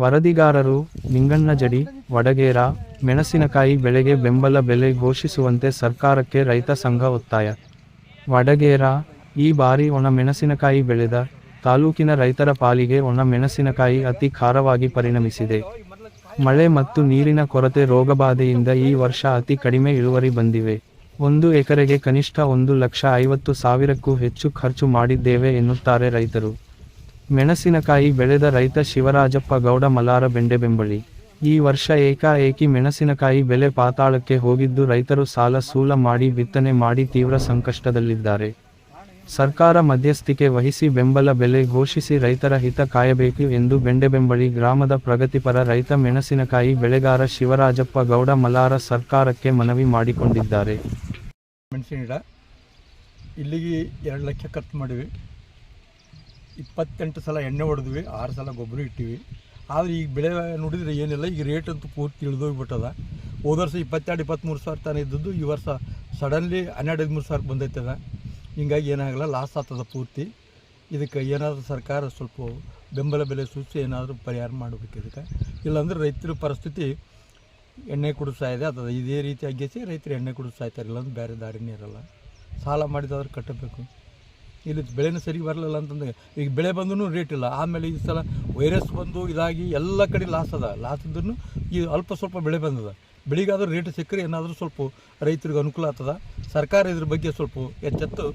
ವರದಿಗಾರರು ನಿಂಗಣ್ಣಜಡಿ ವಡಗೇರ, ಮೆಣಸಿನಕಾಯಿ ಬೆಳೆಗೆ ಬೆಂಬಲ ಬೆಲೆ ಘೋಷಿಸುವಂತೆ ಸರ್ಕಾರಕ್ಕೆ ರೈತ ಸಂಘ ಒತ್ತಾಯ. ವಡಗೇರ, ಈ ಬಾರಿ ಒಣ ಮೆಣಸಿನಕಾಯಿ ಬೆಳೆದ ತಾಲೂಕಿನ ರೈತರ ಪಾಲಿಗೆ ಒಣ ಮೆಣಸಿನಕಾಯಿ ಅತಿ ಖಾರವಾಗಿ ಪರಿಣಮಿಸಿದೆ. ಮಳೆ ಮತ್ತು ನೀರಿನ ಕೊರತೆ ರೋಗಬಾಧೆಯಿಂದ ಈ ವರ್ಷ ಅತಿ ಕಡಿಮೆ ಇಳುವರಿ ಬಂದಿವೆ. ಒಂದು ಎಕರೆಗೆ ಕನಿಷ್ಠ ಒಂದು ಲಕ್ಷ ಐವತ್ತು ಸಾವಿರಕ್ಕೂ ಹೆಚ್ಚು ಖರ್ಚು ಮಾಡಿದ್ದೇವೆ ಎನ್ನುತ್ತಾರೆ ರೈತರು. ಮೆಣಸಿನಕಾಯಿ ಬೆಳೆದ ರೈತ ಶಿವರಾಜಪ್ಪ ಗೌಡ ಮಲಾರ ಬೆಂಡೆಬೆಂಬಳಿ ಈ ವರ್ಷ ಏಕಾಏಕಿ ಮೆಣಸಿನಕಾಯಿ ಬೆಲೆ ಪಾತಾಳಕ್ಕೆ ಹೋಗಿದ್ದು ರೈತರು ಸಾಲ ಸೂಲ ಮಾಡಿ ಬಿತ್ತನೆ ಮಾಡಿ ತೀವ್ರ ಸಂಕಷ್ಟದಲ್ಲಿದ್ದಾರೆ. ಸರ್ಕಾರ ಮಧ್ಯಸ್ಥಿಕೆ ವಹಿಸಿ ಬೆಂಬಲ ಬೆಲೆ ಘೋಷಿಸಿ ರೈತರ ಹಿತ ಕಾಯಬೇಕು ಎಂದು ಬೆಂಡೆಬೆಂಬಳಿ ಗ್ರಾಮದ ಪ್ರಗತಿಪರ ರೈತ ಮೆಣಸಿನಕಾಯಿ ಬೆಳೆಗಾರ ಶಿವರಾಜಪ್ಪ ಗೌಡ ಮಲಾರ ಸರ್ಕಾರಕ್ಕೆ ಮನವಿ ಮಾಡಿಕೊಂಡಿದ್ದಾರೆ. ಮೆಣಸಿನ ಇಲ್ಲಿಗೆ ಎರಡು ಲಕ್ಷ ಖರ್ಚು ಮಾಡಿವಿ ಇಪ್ಪತ್ತೆಂಟು ಸಲ ಎಣ್ಣೆ ಹೊಡೆದ್ವಿ, ಆರು ಸಲ ಗೊಬ್ಬರ ಇಟ್ಟಿವಿ. ಆದರೆ ಈಗ ಬೆಳೆ ನೋಡಿದರೆ ಏನಿಲ್ಲ, ಈಗ ರೇಟ್ ಅಂತೂ ಪೂರ್ತಿ ಇಳಿದೋಗ್ಬಿಟ್ಟದ. ಹೋದ ವರ್ಷ ಇಪ್ಪತ್ತೆರಡು ಇಪ್ಪತ್ತ್ಮೂರು ಸಾವಿರ ತಾನೇ ಇದ್ದದ್ದು, ಈ ವರ್ಷ ಸಡನ್ಲಿ ಹನ್ನೆರಡು, ಹದಿಮೂರು ಸಾವಿರ ಬಂದೈತದ. ಹಿಂಗಾಗಿ ಏನಾಗಲ್ಲ ಲಾಸ್ ಆಗ್ತದ ಪೂರ್ತಿ. ಇದಕ್ಕೆ ಏನಾದರೂ ಸರ್ಕಾರ ಸ್ವಲ್ಪ ಬೆಂಬಲ ಬೆಲೆ ಸೂಚಿಸಿ ಏನಾದರೂ ಪರಿಹಾರ ಮಾಡಬೇಕು ಇದಕ್ಕೆ. ಇಲ್ಲಾಂದ್ರೆ ರೈತರ ಪರಿಸ್ಥಿತಿ ಎಣ್ಣೆ ಕುಡಿಸ್ತಾ ಇದೆ, ಅದು ಇದೇ ರೀತಿ ರೈತರು ಎಣ್ಣೆ ಕುಡಿಸ್ತಾ ಇರ್ತಾರೆ, ಇಲ್ಲಾಂದ್ರೆ ಬೇರೆ ದಾರಿನೇ ಇರಲ್ಲ. ಸಾಲ ಮಾಡಿದಾದ್ರೆ ಕಟ್ಟಬೇಕು. ಇಲ್ಲಿ ಬೆಳೆನೂ ಸರಿ ಬರಲಿಲ್ಲ ಅಂತಂದ್ರೆ ಈಗ ಬೆಳೆ ಬಂದೂ ರೇಟ್ ಇಲ್ಲ. ಆಮೇಲೆ ಈ ಸಲ ವೈರಸ್ ಬಂದು ಇದಾಗಿ ಎಲ್ಲ ಕಡೆ ಲಾಸ್ ಅದ. ಲಾಸ್ ಇದ್ರೂ ಈ ಅಲ್ಪ ಸ್ವಲ್ಪ ಬೆಳೆ ಬಂದದ. ಬೆಳಿಗಾದರೂ ರೇಟ್ ಸಿಕ್ಕರೆ ಏನಾದರೂ ಸ್ವಲ್ಪ ರೈತರಿಗೆ ಅನುಕೂಲ ಆಗ್ತದ. ಸರ್ಕಾರ ಇದ್ರ ಬಗ್ಗೆ ಸ್ವಲ್ಪ ಎಚ್ಚೆತ್ತು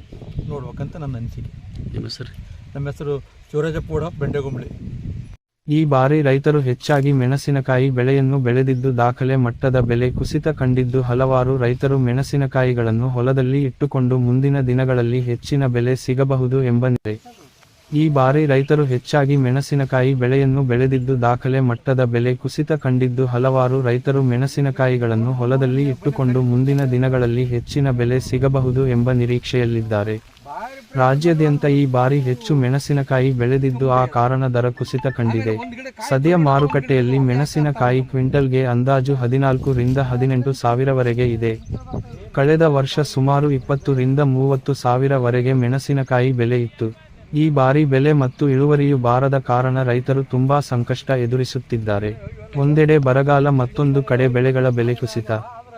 ನೋಡ್ಬೇಕಂತ ನನ್ನ ಅನಿಸಿಕೆ. ನಿಮ್ಮ ಹೆಸರು? ನಮ್ಮ ಹೆಸರು ಶಿವರಾಜಪ್ಪಗೌಡ ಬೆಂಡೆಗೊಂಬಳಿ. ಈ ಬಾರಿ ರೈತರು ಹೆಚ್ಚಾಗಿ ಮೆಣಸಿನಕಾಯಿ ಬೆಳೆಯನ್ನು ಬೆಳೆದಿದ್ದು ದಾಖಲೆ ಮಟ್ಟದ ಬೆಲೆ ಕುಸಿತ ಕಂಡಿದ್ದು ಹಲವಾರು ರೈತರು ಮೆಣಸಿನಕಾಯಿಗಳನ್ನು ಹೊಲದಲ್ಲಿ ಇಟ್ಟುಕೊಂಡು ಮುಂದಿನ ದಿನಗಳಲ್ಲಿ ಹೆಚ್ಚಿನ ಬೆಲೆ ಸಿಗಬಹುದು ಎಂಬ ನೆಲೆ ಈ ಬಾರಿ ರೈತರು ಹೆಚ್ಚಾಗಿ ಮೆಣಸಿನಕಾಯಿ ಬೆಳೆಯನ್ನು ಬೆಳೆದಿದ್ದು ದಾಖಲೆ ಮಟ್ಟದ ಬೆಲೆ ಕುಸಿತ ಕಂಡಿದ್ದು ಹಲವಾರು ರೈತರು ಮೆಣಸಿನಕಾಯಿಗಳನ್ನು ಹೊಲದಲ್ಲಿ ಇಟ್ಟುಕೊಂಡು ಮುಂದಿನ ದಿನಗಳಲ್ಲಿ ಹೆಚ್ಚಿನ ಬೆಲೆ ಸಿಗಬಹುದು ಎಂಬ ನಿರೀಕ್ಷೆಯಲ್ಲಿದ್ದಾರೆ. ರಾಜ್ಯಾದ್ಯಂತ ಈ ಬಾರಿ ಹೆಚ್ಚು ಮೆಣಸಿನಕಾಯಿ ಬೆಳೆದಿದ್ದು ಆ ಕಾರಣ ದರ ಕುಸಿತ ಕಂಡಿದೆ. ಸದ್ಯ ಮಾರುಕಟ್ಟೆಯಲ್ಲಿ ಮೆಣಸಿನಕಾಯಿ ಕ್ವಿಂಟಲ್ಗೆ ಅಂದಾಜು ಹದಿನಾಲ್ಕು ರಿಂದ ಹದಿನೆಂಟು ಸಾವಿರವರೆಗೆ ಇದೆ. ಕಳೆದ ವರ್ಷ ಸುಮಾರು ಇಪ್ಪತ್ತು ರಿಂದ ಮೂವತ್ತು ಸಾವಿರವರೆಗೆ ಮೆಣಸಿನಕಾಯಿ ಬೆಲೆ ಇತ್ತು. ಈ ಬಾರಿ ಬೆಲೆ ಮತ್ತು ಇಳುವರಿಯು ಬಾರದ ಕಾರಣ ರೈತರು ತುಂಬಾ ಸಂಕಷ್ಟ ಎದುರಿಸುತ್ತಿದ್ದಾರೆ. ಒಂದೆಡೆ ಬರಗಾಲ ಮತ್ತೊಂದು ಕಡೆ ಬೆಳೆಗಳ ಬೆಲೆ ಕುಸಿತ.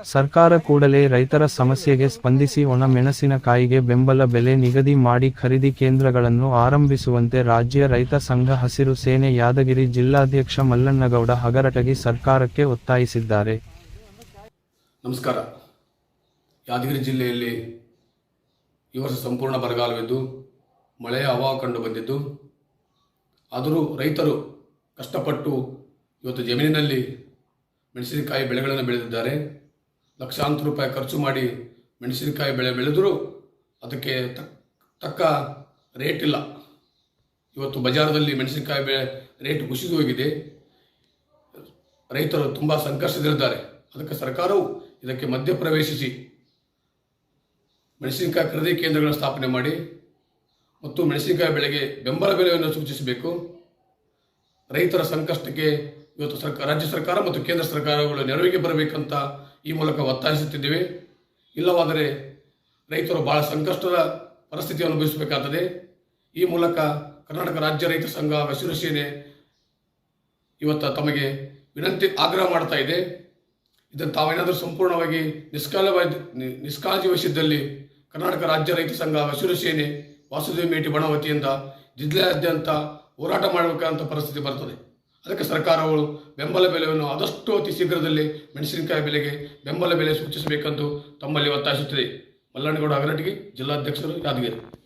ಸರ್ಕಾರ ಕೂಡಲೇ ರೈತರ ಸಮಸ್ಯೆಗೆ ಸ್ಪಂದಿಸಿ ಒಣ ಮೆಣಸಿನಕಾಯಿಗೆ ಬೆಂಬಲ ಬೆಲೆ ನಿಗದಿ ಮಾಡಿ ಖರೀದಿ ಕೇಂದ್ರಗಳನ್ನು ಆರಂಭಿಸುವಂತೆ ರಾಜ್ಯ ರೈತ ಸಂಘ ಹಸಿರು ಸೇನೆ ಯಾದಗಿರಿ ಜಿಲ್ಲಾಧ್ಯಕ್ಷ ಮಲ್ಲಣ್ಣಗೌಡ ಹಗರಟಗಿ ಸರ್ಕಾರಕ್ಕೆ ಒತ್ತಾಯಿಸಿದ್ದಾರೆ. ನಮಸ್ಕಾರ. ಯಾದಗಿರಿ ಜಿಲ್ಲೆಯಲ್ಲಿ ಈ ವರ್ಷ ಸಂಪೂರ್ಣ ಬರಗಾಲವಿದ್ದು ಮಳೆಯ ಅಭಾವ ಕಂಡು ಬಂದಿದ್ದು. ಆದರೂ ರೈತರು ಕಷ್ಟಪಟ್ಟು ಇವತ್ತು ಜಮೀನಿನಲ್ಲಿ ಮೆಣಸಿನಕಾಯಿ ಬೆಳೆಗಳನ್ನು ಬೆಳೆದಿದ್ದಾರೆ. ಲಕ್ಷಾಂತರ ರೂಪಾಯಿ ಖರ್ಚು ಮಾಡಿ ಮೆಣಸಿನಕಾಯಿ ಬೆಳೆ ಬೆಳೆದರೂ ಅದಕ್ಕೆ ತಕ್, ತಕ್ಕ ರೇಟ್ ಇಲ್ಲ. ಇವತ್ತು ಬಜಾರದಲ್ಲಿ ಮೆಣಸಿನಕಾಯಿ ಬೆಳೆ ರೇಟ್ ಕುಸಿದು ಹೋಗಿದೆ. ರೈತರು ತುಂಬ ಸಂಕಷ್ಟದಲ್ಲಿದ್ದಾರೆ. ಅದಕ್ಕೆ ಸರ್ಕಾರವು ಇದಕ್ಕೆ ಮಧ್ಯಪ್ರವೇಶಿಸಿ ಮೆಣಸಿನಕಾಯಿ ಖರೀದಿ ಕೇಂದ್ರಗಳನ್ನು ಸ್ಥಾಪನೆ ಮಾಡಿ ಮತ್ತು ಮೆಣಸಿನಕಾಯಿ ಬೆಳೆಗೆ ಬೆಂಬಲ ಬೆಲೆಯನ್ನು ಸೂಚಿಸಬೇಕು. ರೈತರ ಸಂಕಷ್ಟಕ್ಕೆ ಇವತ್ತು ಸರ್ಕಾರ ರಾಜ್ಯ ಸರ್ಕಾರ ಮತ್ತು ಕೇಂದ್ರ ಸರ್ಕಾರಗಳು ನೆರವಿಗೆ ಬರಬೇಕಂತ ಈ ಮೂಲಕ ಒತ್ತಾಯಿಸುತ್ತಿದ್ದೇವೆ. ಇಲ್ಲವಾದರೆ ರೈತರು ಬಹಳ ಸಂಕಷ್ಟದ ಪರಿಸ್ಥಿತಿ ಅನುಭವಿಸಬೇಕಾಗ್ತದೆ ಈ ಮೂಲಕ ಕರ್ನಾಟಕ ರಾಜ್ಯ ರೈತ ಸಂಘ ಹಸಿರು ಸೇನೆ ಇವತ್ತು ತಮಗೆ ವಿನಂತಿ ಆಗ್ರಹ ಮಾಡ್ತಾ ಇದೆ. ಇದನ್ನು ತಾವೇನಾದರೂ ಸಂಪೂರ್ಣವಾಗಿ ನಿಷ್ಕಾಲವಾಗಿ ನಿಷ್ಕಾಳಜಿ ವಹಿಸಿದ್ದಲ್ಲಿ ಕರ್ನಾಟಕ ರಾಜ್ಯ ರೈತ ಸಂಘ ಹಸಿರು ಸೇನೆ ವಾಸುದೇವ ಮೇಟಿ ಬಣವತಿಯಿಂದ ಜಿಲ್ಲೆಯಾದ್ಯಂತ ಹೋರಾಟ ಮಾಡಬೇಕಂತ ಪರಿಸ್ಥಿತಿ ಬರ್ತದೆ. ಅದಕ್ಕೆ ಸರ್ಕಾರಗಳು ಬೆಂಬಲ ಬೆಲೆಯನ್ನು ಆದಷ್ಟು ಅತಿ ಶೀಘ್ರದಲ್ಲಿ ಮೆಣಸಿನಕಾಯಿ ಬೆಲೆಗೆ ಬೆಂಬಲ ಬೆಲೆ ಸೂಚಿಸಬೇಕೆಂದು ತಮ್ಮಲ್ಲಿ ಒತ್ತಾಯಿಸುತ್ತಿದೆ. ಮಲ್ಲಣ್ಣಗೌಡ ಅಗರಟಗಿ, ಜಿಲ್ಲಾಧ್ಯಕ್ಷರು ಯಾದಗಿರಿ.